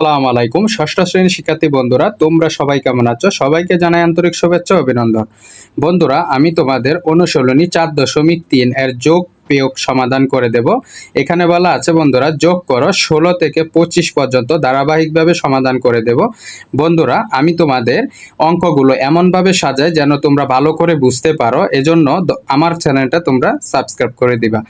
আসসালামু আলাইকুম। ষষ্ঠ শ্রেণির শিক্ষার্থী বন্ধুরা, তোমরা সবাই কেমন আছো? সবাইকে জানাই আন্তরিক শুভেচ্ছা অভিনন্দন। বন্ধুরা, আমি তোমাদের অনুশীলনী চার দশমিক তিন এর যোগ বিয়োগ সমাধান করে দেব। এখানে বলা আছে, বন্ধুরা, যোগ করো ষোলো থেকে পঁচিশ পর্যন্ত ধারাবাহিকভাবে সমাধান করে দেব। বন্ধুরা, আমি তোমাদের অঙ্কগুলো এমনভাবে সাজাই যেন তোমরা ভালো করে বুঝতে পারো। এজন্য আমার চ্যানেলটা তোমরা সাবস্ক্রাইব করে দিবা।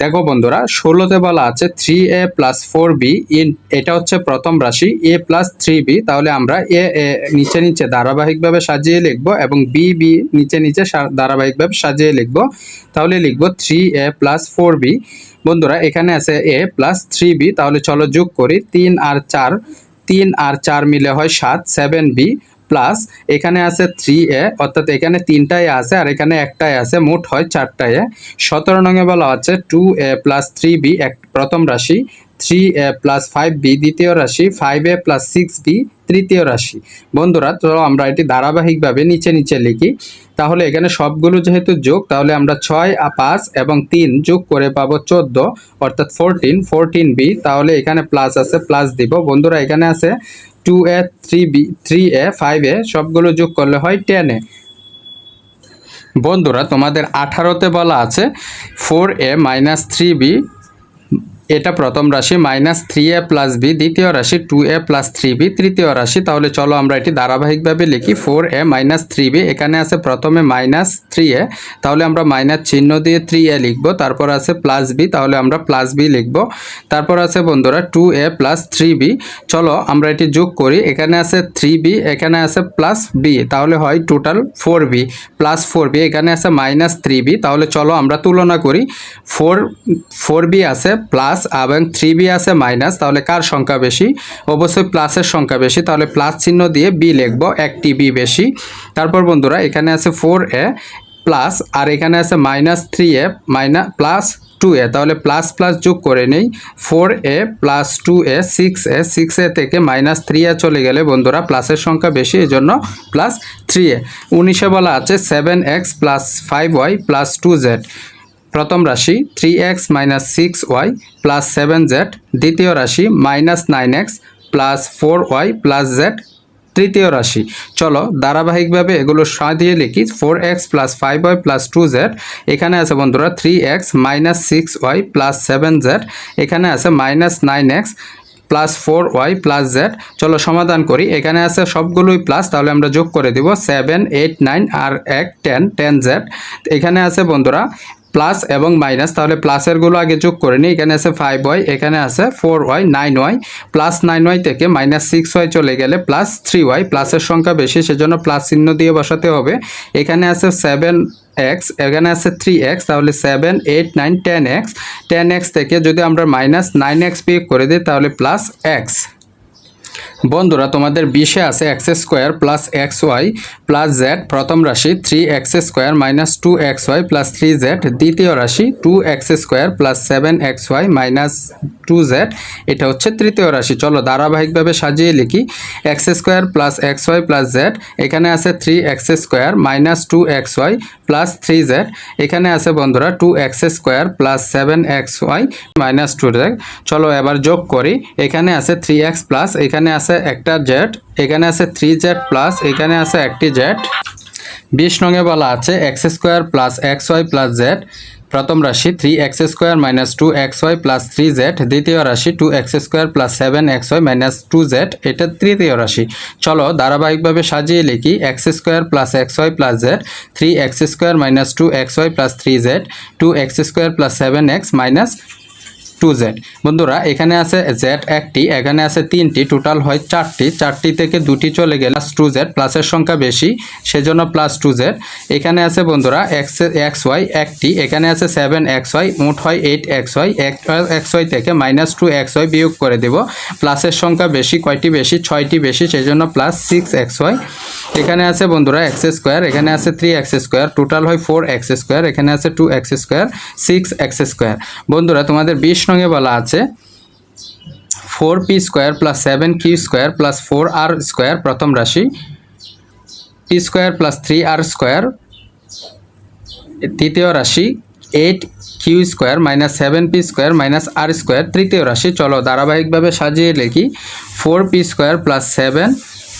দেখো বন্ধুরা, ষোলোতে বলা আছে three A plus four B in এটা হচ্ছে প্রথম রাশি এ প্লাস থ্রি বি তাহলে আমরা এ এ নিচে নিচে ধারাবাহিকভাবে সাজিয়ে লিখব এবং বি বি নিচে নিচে ধারাবাহিকভাবে সাজিয়ে লিখব। তাহলে লিখব three A plus four B বন্ধুরা, এখানে আছে এ প্লাস থ্রি বি তাহলে চলো যোগ করি, তিন আর চার, তিন আর চার মিলে হয় সাত সেভেন বি প্লাস এখানে আছে থ্রি এ অর্থাৎ এখানে তিনটাই আছে আর এখানে একটাই আছে, মোট হয় চারটায় সতেরো নঙে বলা আছে two A plus three B এক প্রথম রাশি three A plus five B দ্বিতীয় রাশি five A plus six B তৃতীয় রাশি। বন্ধুরা, তো আমরা এটি ধারাবাহিকভাবে নিচে নিচে লিখি। তাহলে এখানে সবগুলো যেহেতু যোগ, তাহলে আমরা ছয় পাঁচ এবং তিন যোগ করে পাবো চোদ্দ, অর্থাৎ ফোরটিন ফোরটিন বি তাহলে এখানে প্লাস আছে প্লাস দিব। বন্ধুরা, এখানে আছে two A three B three A five A সবগুলো যোগ করলে হয় টেন এ বন্ধুরা, তোমাদের আঠারোতে বলা আছে four A minus three B এটা প্রথম রাশি minus three A plus B দ্বিতীয় রাশি two A plus three B তৃতীয় রাশি। তাহলে চলো আমরা এটি ধারাবাহিকভাবে লিখি। Four A minus three B এখানে আছে প্রথমে মাইনাস থ্রি এ তাহলে আমরা মাইনাস চিহ্ন দিয়ে থ্রি এ লিখব। তারপর আছে প্লাস বি তাহলে আমরা প্লাস বি লিখব। তারপর আছে বন্ধুরা two A plus three B চলো আমরা এটি যোগ করি। এখানে আছে থ্রি বি এখানে আছে প্লাস বি তাহলে হয় total four B plus four B এখানে আছে মাইনাস থ্রি বি তাহলে চলো আমরা তুলনা করি। ফোর ফোর বি আছে প্লাস এবং থ্রি বি আছে মাইনাস তাহলে কার সংখ্যা বেশি? অবশ্যই প্লাসের সংখ্যা বেশি, তাহলে প্লাস চিহ্ন দিয়ে বি লিখব, একটি বি বেশি। তারপর বন্ধুরা, এখানে আছে ফোর এ প্লাস আর এখানে আছে minus three A minus plus two A তাহলে প্লাস প্লাস যোগ করে নেই। Four A plus two A six A six A থেকে মাইনাস থ্রি এ চলে গেলে বন্ধুরা প্লাসের সংখ্যা বেশি এই জন্য প্লাস থ্রি এ উনিশে বলা আছে seven X plus five Y plus two Z প্রথম রাশি three X minus six Y plus seven Z দ্বিতীয় রাশি minus nine X plus four Y plus Z তৃতীয় রাশি। চলো ধারাবাহিকভাবে এগুলো সাজিয়ে লিখি four X plus five Y plus two Z এখানে আছে বন্ধুরা three X minus six Y plus seven Z এখানে আছে minus nine X plus four Y plus Z চলো সমাধান করি, এখানে আছে সবগুলোই প্লাস তাহলে আমরা যোগ করে দিব সেভেন এইট নাইন আর এক টেন টেন জেড এখানে আছে বন্ধুরা প্লাস এবং মাইনাস, তাহলে প্লাসেরগুলো আগে যোগ করে নিই। এখানে আছে ফাইভ ওয়াই এখানে আছে four Y nine Y plus nine Y থেকে মাইনাস সিক্স ওয়াই চলে গেলে প্লাস থ্রি ওয়াই প্লাসের সংখ্যা বেশি, সেজন্য প্লাস চিহ্ন দিয়ে বসাতে হবে। এখানে আছে সেভেন এক্স এখানে আছে থ্রি এক্স তাহলে seven eight nine ten X ten X থেকে যদি আমরা মাইনাস নাইন এক্স বিয়োগ করে দিই, তাহলে প্লাস এক্স বন্ধুরা, তোমাদের বিশে আছে X square plus X Y plus Z প্রথম রাশি three X square minus two X Y plus three Z দ্বিতীয় রাশি two X square plus seven X Y minus two Z এটা হচ্ছে তৃতীয় রাশি। চলো ধারাবাহিকভাবে সাজিয়ে লিখি। X square plus X Y plus Z এখানে আছে three X square minus two X Y plus three Z এখানে আছে বন্ধুরা two X square plus seven X Y minus two Z চলো এবার যোগ করি। এখানে আছে থ্রি এক্স প্লাস, এখানে আছে একটা জেড এখানে আছে থ্রি জেড প্লাস এখানে আছে একটি জেড বিশ নঙে বলা আছে X square plus X Y plus Z প্রথম রাশি three X square minus two X Y plus three Z দ্বিতীয় রাশি two X square plus seven X Y minus two Z এটা তৃতীয় রাশি। চলো ধারাবাহিকভাবে সাজিয়ে লিখি X square plus X Y plus Z three X square minus two X Y plus three Z two X square plus seven X minus two Z বন্ধুরা, এখানে আছে জেড একটি, এখানে আছে তিনটি টোটাল হয় চারটি। চারটি থেকে দুটি চলে গেলে প্লাস টু জেড প্লাসের সংখ্যা বেশি, সেজন্য প্লাস টু জেড এখানে আছে বন্ধুরা এক্স এক্স ওয়াই একটি, এখানে আছে সেভেন এক্স ওয়াই মোট হয় eight X Y X Y থেকে মাইনাস টু এক্স ওয়াই বিয়োগ করে দেব। প্লাসের সংখ্যা বেশি, কয়টি বেশি? ছয়টি বেশি, সেজন্য প্লাস সিক্স এক্স ওয়াই এখানে আছে বন্ধুরা এক্স স্কোয়ার, এখানে আছে থ্রি এক্স স্কোয়ার টোটাল হয় ফোর এক্স স্কোয়ার, এখানে আছে two X square six X square. বন্ধুরা, তোমাদের বিশ নঙ্গে বলা আছে four P square plus seven Q square plus four R square, প্রথম রাশি P square plus three R square তৃতীয় রাশি eight Q square minus seven P square minus R square, তৃতীয় রাশি। চলো ধারাবাহিকভাবে সাজিয়ে লিখি four P square plus seven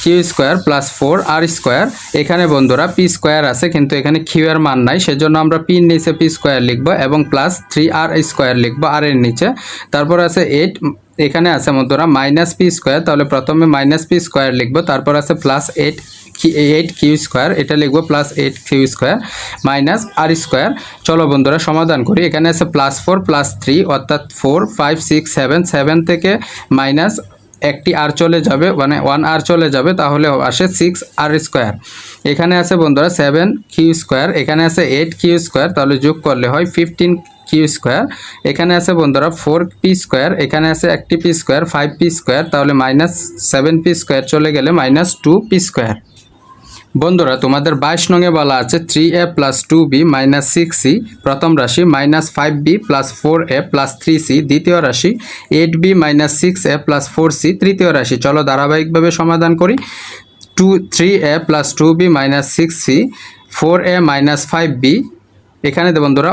Q square plus four R square. এখানে বন্ধুরা পি স্কোয়ার আছে, কিন্তু এখানে কিউ এর মান নাই। সেজন্য আমরা পির নিচে পি স্কোয়ার লিখব এবং প্লাস থ্রি আর স্কোয়ার লিখব আর এর নিচে। তারপর আছে এইট, এখানে আছে বন্ধুরা মাইনাস পি স্কোয়ার, তাহলে প্রথমে মাইনাস পি স্কোয়ার লিখব, তারপর আছে plus eight eight Q square, এটা লিখব plus eight Q square minus R square. চলো বন্ধুরা সমাধান করি, এখানে আছে প্লাস ফোর, প্লাস থ্রি, অর্থাৎ four, five, six, seven seven থেকে মাইনাস একটি আর চলে যাবে মানে ওয়ান আর চলে যাবে, তাহলে আসে সিক্স আর স্কোয়ার এখানে আছে বন্ধুরা সেভেন কিউ স্কোয়ার এখানে আছে এইট কিউ স্কোয়ার তাহলে যোগ করলে হয় ফিফটিন কিউ স্কোয়ার এখানে আছে বন্ধুরা ফোর পি স্কোয়ার এখানে আছে একটি P square five P square তাহলে মাইনাস সেভেন পি স্কোয়ার চলে গেলে মাইনাস টু পি স্কোয়ার বন্ধুরা, তোমাদের বাইশ নঙে বলা আছে three A plus two B minus six C প্রথম রাশি minus five B plus four A plus three C দ্বিতীয় রাশি eight B minus six A plus four C তৃতীয় রাশি। চলো ধারাবাহিকভাবে সমাধান করি। Two three A plus two B minus six C four A minus five B এখানে বন্ধুরা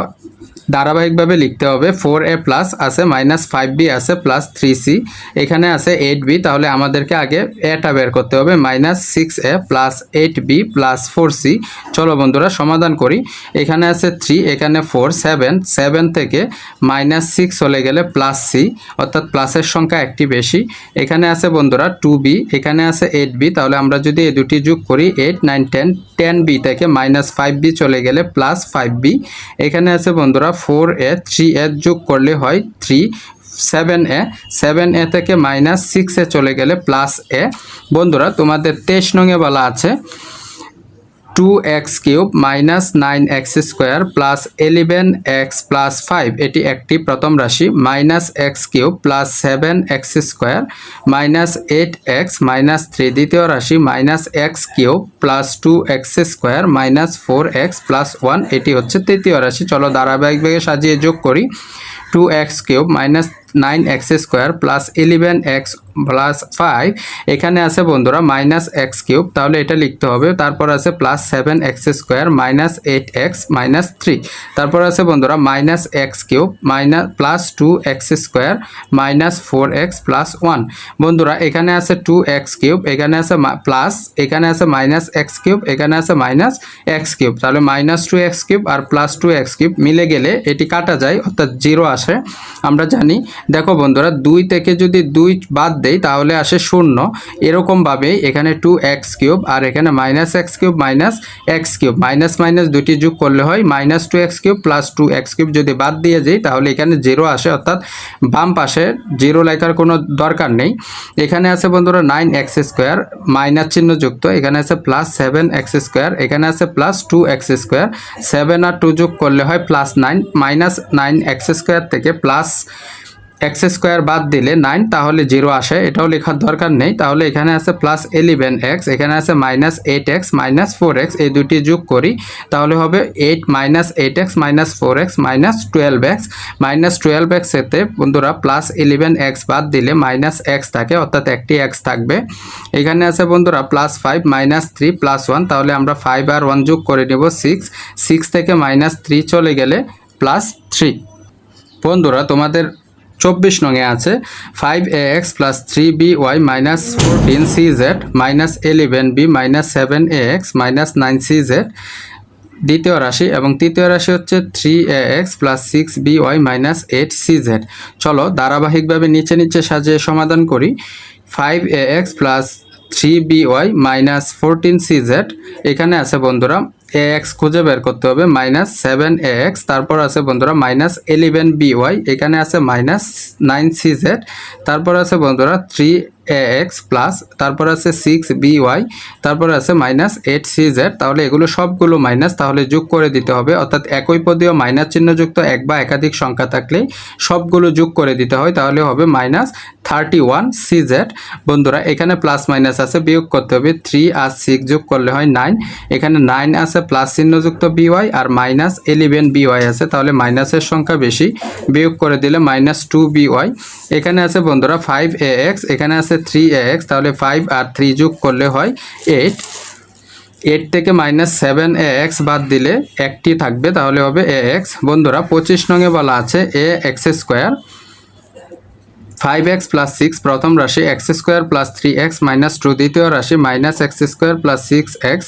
ধারাবাহিকভাবে লিখতে হবে ফোর এ প্লাস আছে মাইনাস ফাইভ বি আছে প্লাস থ্রি সি এখানে আছে এইট বি তাহলে আমাদেরকে আগে এটা বের করতে হবে minus six A plus eight B plus four C চলো বন্ধুরা, সমাধান করি। এখানে আছে থ্রি এখানে ফোর সেভেন সেভেন থেকে মাইনাস সিক্স চলে গেলে প্লাস সি অর্থাৎ প্লাসের সংখ্যা একটি বেশি। এখানে আছে বন্ধুরা টু বি এখানে আছে এইট বি তাহলে আমরা যদি এই দুটি যোগ করি eight nine ten ten B থেকে মাইনাস ফাইভ বি চলে গেলে প্লাস ফাইভ বি এখানে আছে বন্ধুরা ফোর এ থ্রি এ যোগ করলে হয় three seven A seven A থেকে মাইনাস সিক্সে চলে গেলে প্লাস এ বন্ধুরা, তোমাদের তেইশ নঙে বলা আছে two X cube minus nine X square plus eleven X plus five এটি একটি প্রথম রাশি minus X cube plus seven X square minus eight X minus three দ্বিতীয় রাশি minus X cube plus two X square minus four X plus one এটি হচ্ছে তৃতীয় রাশি। চলো ধারাবাহিকভাবে সাজিয়ে যোগ করি। Two X cube minus nine X square plus eleven X plus five এখানে আছে বন্ধুরা মাইনাস এক্স কিউব তাহলে এটা লিখতে হবে। তারপর আছে plus seven X square minus eight X minus three তারপর আছে বন্ধুরা minus X cube minus plus two X square minus four X plus one বন্ধুরা এখানে আছে টু এক্স কিউব এখানে আছে প্লাস এখানে আছে মাইনাস এক্স কিউব এখানে আছে মাইনাস এক্স কিউব তাহলে মাইনাস টু এক্স কিউব আর প্লাস টু এক্স কিউব মিলে গেলে এটি কাটা যায়, অর্থাৎ জিরো আসে। আমরা জানি। দেখো বন্ধুরা, দুই থেকে যদি দুই বাদ দেই, তাহলে আসে শূন্য। এরকমভাবেই এখানে টু এক্স কিউব আর এখানে minus X cube minus X cube minus minus দুটি যোগ করলে হয় minus two X cube plus two X cube যদি বাদ দিয়ে যাই তাহলে এখানে জিরো আসে, অর্থাৎ বাম পাশে জিরো লেখার কোনো দরকার নেই। এখানে আছে বন্ধুরা নাইন এক্স স্কোয়ার মাইনাস চিহ্ন যুক্ত। এখানে আছে প্লাস সেভেন এক্স স্কোয়ার এখানে আছে plus two X square seven আর টু যোগ করলে হয় plus nine minus nine X square থেকে প্লাস এক্স স্কোয়ার বাদ দিলে নাইন তাহলে জিরো আসে। এটাও লেখার দরকার নেই। তাহলে এখানে আছে প্লাস এলিভেন এক্স এখানে আছে minus eight X minus four X এই দুটি যোগ করি। তাহলে হবে eight minus eight X minus four X minus twelve X minus twelve X এতে বন্ধুরা প্লাস ইলেভেন এক্স বাদ দিলে মাইনাস এক্স থাকে, অর্থাৎ একটি এক্স থাকবে। এখানে আছে বন্ধুরা plus five minus three plus one তাহলে আমরা ফাইভ আর ওয়ান যোগ করে নেব সিক্স সিক্স থেকে মাইনাস থ্রি চলে গেলে প্লাস থ্রি বন্ধুরা, তোমাদের চব্বিশ নঙে আছে five A X plus three B Y minus fourteen C Z minus eleven B minus seven A X minus nine C Z দ্বিতীয় রাশি এবং তৃতীয় রাশি হচ্ছে three A X plus six B Y minus eight C Z চলো ধারাবাহিকভাবে নিচে নিচে সাজিয়ে সমাধান করি। Five A X plus three B Y minus fourteen C Z. এখানে আছে বন্ধুরা, এ এক্স খুঁজে বের করতে হবে, মাইনাস সেভেন এ এক্স, তারপর আছে বন্ধুরা মাইনাস এলিভেন বি ওয়াই, এখানে আছে মাইনাস নাইন সি জেড, তারপর আছে বন্ধুরা থ্রি এ এক্স প্লাস তারপর আছে সিক্স বি ওয়াই তারপর আছে মাইনাস এইট সি জেড তাহলে এগুলো সবগুলো মাইনাস তাহলে যোগ করে দিতে হবে। অর্থাৎ একই পদীয় মাইনাস চিহ্নযুক্ত এক বা একাধিক সংখ্যা থাকলেই সবগুলো যোগ করে দিতে হয়, তাহলে হবে minus thirty one C Z বন্ধুরা, এখানে প্লাস মাইনাস আছে, বিয়োগ করতে হবে থ্রি আর সিক্স যোগ করলে হয় নাইন এখানে নাইন আছে প্লাস চিহ্নযুক্ত বিওয়াই আর মাইনাস ইলেভেন বিওয়াই আছে, তাহলে মাইনাসের সংখ্যা বেশি। বিয়োগ করে দিলে মাইনাস টু বিওয়াই এখানে আছে বন্ধুরা ফাইভ এ এক্স এখানে আছে থ্রি এক্স তাহলে ফাইভ আর থ্রি যোগ করলে হয় এইট এইট থেকে মাইনাস সেভেন এক্স বাদ দিলে একটি থাকবে, তাহলে হবে এ এক্স বন্ধুরা, পঁচিশ নঙে বলা আছে A X square five X plus six প্রথম রাশি X square plus three X minus two দ্বিতীয় রাশি minus X square plus six X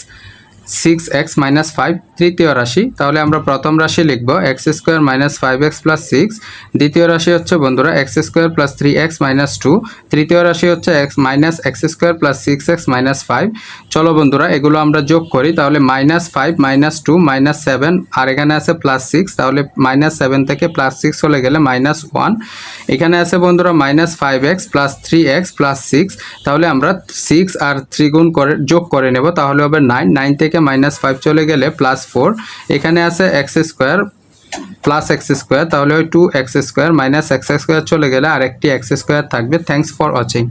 six X minus five তৃতীয় রাশি। তাহলে আমরা প্রথম রাশি লিখব X square minus five X plus six দ্বিতীয় রাশি হচ্ছে বন্ধুরা X square plus three X minus two তৃতীয় রাশি হচ্ছে X minus X square plus six X minus five চলো বন্ধুরা, এগুলো আমরা যোগ করি, তাহলে minus five minus two minus seven আর এখানে আছে প্লাস সিক্স তাহলে মাইনাস সেভেন থেকে প্লাস সিক্স চলে গেলে মাইনাস ওয়ান এখানে আছে বন্ধুরা minus five X plus three X plus six তাহলে আমরা সিক্স আর থ্রি গুণ করে, যোগ করে নেব, তাহলে হবে নাইন নাইন থেকে মাইনাস ফাইভ চলে গেলে প্লাস ফোর এখানে আছে X square plus X square তাহলে ওই two X square minus X square চলে গেলে আর একটি এক্স স্কোয়ার থাকবে। Thanks for watching